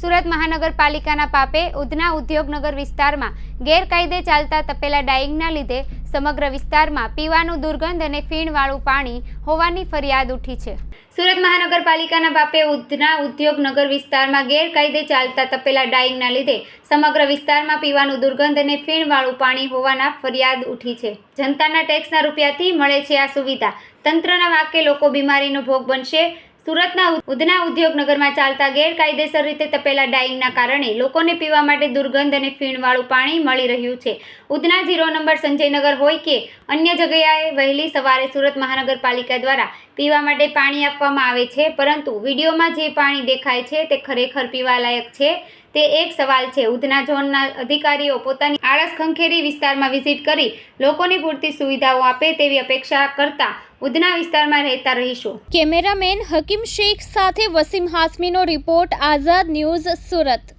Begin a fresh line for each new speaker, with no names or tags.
સુરત મહાનગરપાલિકાના પાપે ઉધના ઉદ્યોગનગર વિસ્તારમાં ગેરકાયદે ચાલતા તપેલા ડાઈંગના લીધે સમગ્ર વિસ્તારમાં પીવાનું દુર્ગંધ અને ફીણવાળું પાણી હોવાની ફરિયાદ ઉઠી છે. સુરત મહાનગરપાલિકાના પાપે ઉધના ઉદ્યોગનગર વિસ્તારમાં ગેરકાયદે ચાલતા તપેલા ડાઈંગના લીધે સમગ્ર વિસ્તારમાં પીવાનું દુર્ગંધ અને ફીણવાળું પાણી હોવાના ફરિયાદ ઉઠી છે. જનતાના ટેક્સના રૂપિયાથી મળે છે આ સુવિધા. તંત્રના વાકે લોકો બીમારીનો ભોગ બનશે સુરતના ઉધના ઉદ્યોગનગરમાં ચાલતા ગેરકાયદેસર રીતે તપેલા ડાઈંગના કારણે લોકોને પીવા માટે દુર્ગંધ અને ફીણવાળું પાણી મળી રહ્યું છે. ઉધના ઝીરો નંબર સંજયનગર હોય કે અન્ય જગ્યાએ વહેલી સવારે સુરત મહાનગરપાલિકા દ્વારા પીવા માટે પાણી આપવામાં આવે છે, પરંતુ વિડીયોમાં જે પાણી દેખાય છે તે ખરેખર પીવાલાયક છે. તે એક સવાલ છે. ઉધના ઝોનના અધિકારીઓ પોતાની આળસ ખંખેરી વિસ્તારમાં વિઝિટ કરી લોકોને પૂરતી સુવિધાઓ આપે તેવી અપેક્ષા કરતા ઉધના વિસ્તારમાં રહેતા રહીશું.
કેમેરામેન હકીમ શેખ સાથે વસીમ હાસમીનો રિપોર્ટ, આઝાદ ન્યૂઝ સુરત.